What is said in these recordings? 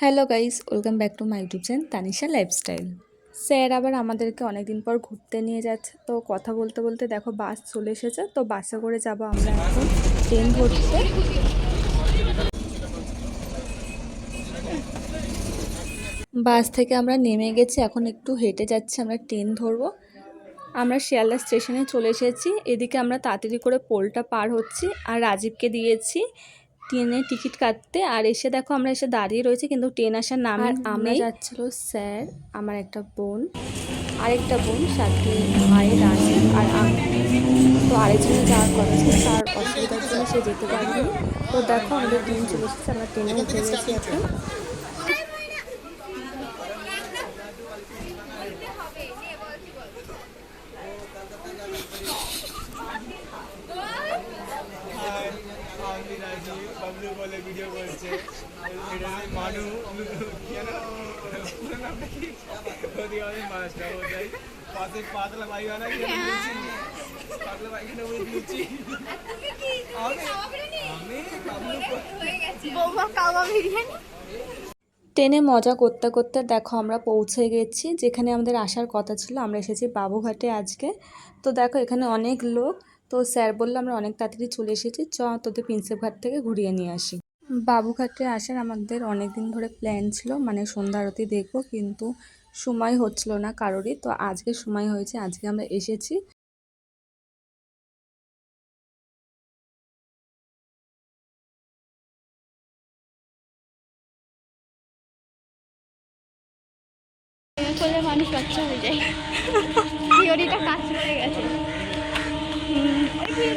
Hello guys, welcome back to my YouTube channel Tanisha lifestyle. Sir আবার আমাদেরকে অনেকদিন পর ঘুরতে নিয়ে যাচ্ছে। তো কথা বলতে বলতে দেখো বাস চলে এসেছে, তো বাসে করে যাব আমরা এখন ট্রেন ধরতে। বাস থেকে আমরা নেমে গেছি, এখন একটু হেঁটে যাচ্ছি, আমরা ট্রেন ধরবো। আমরা শিয়ালদা স্টেশনে চলে এসেছি, এদিকে আমরা তাড়াতাড়ি করে পোলটা পার হচ্ছি আর রাজীবকে দিয়েছি। ট্রেনের টিকিট কাটতে। আর এসে দেখো আমরা এসে দাঁড়িয়ে রয়েছে কিন্তু ট্রেন আসার নাম আমরা। যাচ্ছিল স্যার আমার একটা বোন আরেকটা বোন সাথে মায়ের আছে আর আমি। তো আরেকজনে যাওয়ার কথা ছিল তার অসুবিধার জন্য সে যেতে পারবে তো দেখো আমাদের ট্রেন চলে এসেছে আমরা ট্রেনে উঠে গেছি এখন আমি রাজীব বাবলু বলে ভিডিও করছে এটা আমি মানু। কেন? পুরো নামটা কি ওদিকে আমি মাস্টার হয়ে যাই। পাশে পাতলা ভাই আনা কেন বলছি। পাতলা ভাই কেন বলছি আমি আমি বৌমা কাওয়া বিরিয়ানি? ট্রেনে মজা করতে করতে দেখো আমরা পৌঁছে গেছি যেখানে আমাদের আসার কথা ছিল। আমরা এসেছি বাবুঘাটে আজকে। তো দেখো এখানে অনেক লোক। তো স্যার বলল, আমরা অনেক তাড়াতাড়ি চলে এসেছি। চ তোদের প্রিন্সেপ ঘাট থেকে ঘুরিয়ে নিয়ে আসি। বাবুঘাটে আসার আমাদের অনেক দিন ধরে প্ল্যান ছিল মানে সন্ধ্যা আরতি দেখব, কিন্তু সময় হচ্ছিল না কারোরই। তো আজকে সময় হয়েছে, আজকে আমরা এসেছি। মানুষ বাচ্চা হয়ে যায়। থিওরিটা কাজ করে গেছে। একটা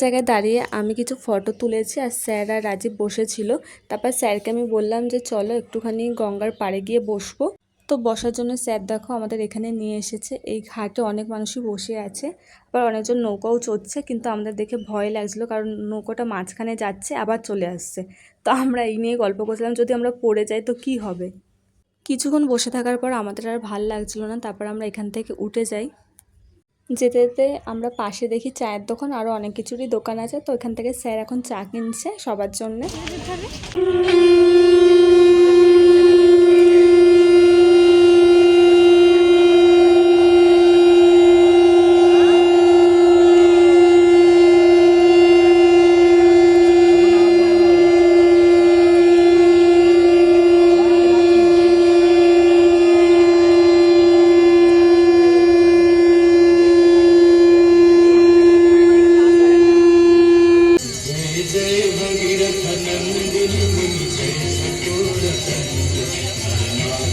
জায়গায় দাঁড়িয়ে আমি কিছু ফটো তুলেছি আর স্যার আর রাজীব বসেছিল। তারপর স্যারকে আমি বললাম যে, চলো একটুখানি গঙ্গার পাড়ে গিয়ে বসবো। তো বসার জন্য স্যার দেখো আমাদের এখানে নিয়ে এসেছে। এই ঘাটে অনেক মানুষই বসে আছে, আবার অনেকজন নৌকাও চড়ছে, কিন্তু আমাদের দেখে ভয় লাগছিল কারণ নৌকাটা মাঝখানে যাচ্ছে, আবার চলে আসছে। তো আমরা এই নিয়ে গল্প করছিলাম, যদি আমরা পড়ে যাই তো কি হবে? কিছুক্ষণ বসে থাকার পর আমাদের আর ভালো লাগছিল না, তারপর আমরা এখান থেকে উঠে যাই। যেতে যেতে আমরা পাশে দেখি চায়ের দোকান আরও অনেক কিছুরই দোকান আছে। তো এখান থেকে স্যার এখন চা কিনছে সবার জন্যে।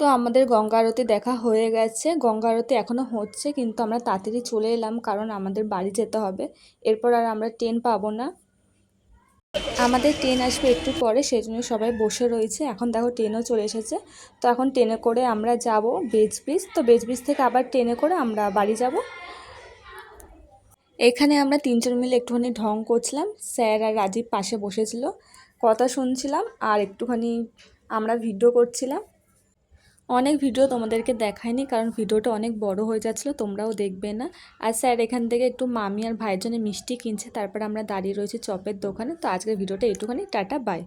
তো আমাদের গঙ্গা আরতি দেখা হয়ে গেছে। গঙ্গা আরতি এখনও হচ্ছে, কিন্তু আমরা তাড়াতাড়ি চলে এলাম কারণ আমাদের বাড়ি যেতে হবে। এরপর আর আমরা ট্রেন পাবো না। আমাদের ট্রেন আসবে একটু পরে সেই জন্য সবাই বসে রয়েছে। এখন দেখো ট্রেনও চলে এসেছে। তো এখন ট্রেনে করে আমরা যাব বেজ ব্রিজ তো বেজ ব্রিজ থেকে আবার ট্রেনে করে আমরা বাড়ি যাব। এখানে আমরা তিনজন মিলে একটুখানি ঢং করছিলাম। স্যার আর রাজীব পাশে বসেছিল। কথা শুনছিলাম আর একটুখানি আমরা ভিডিও করছিলাম। অনেক ভিডিও তোমাদেরকে দেখায়নি কারণ ভিডিওটা অনেক বড় হয়ে যাচ্ছিল, তোমরাও দেখবে না। আর স্যার এখান থেকে একটু মামি আর ভাইয়ের জন্য মিষ্টি কিনছে, তারপর আমরা দাঁড়িয়ে রয়েছি চপের দোকানে। তো আজকের ভিডিওটা একটুখানি টাটা বাই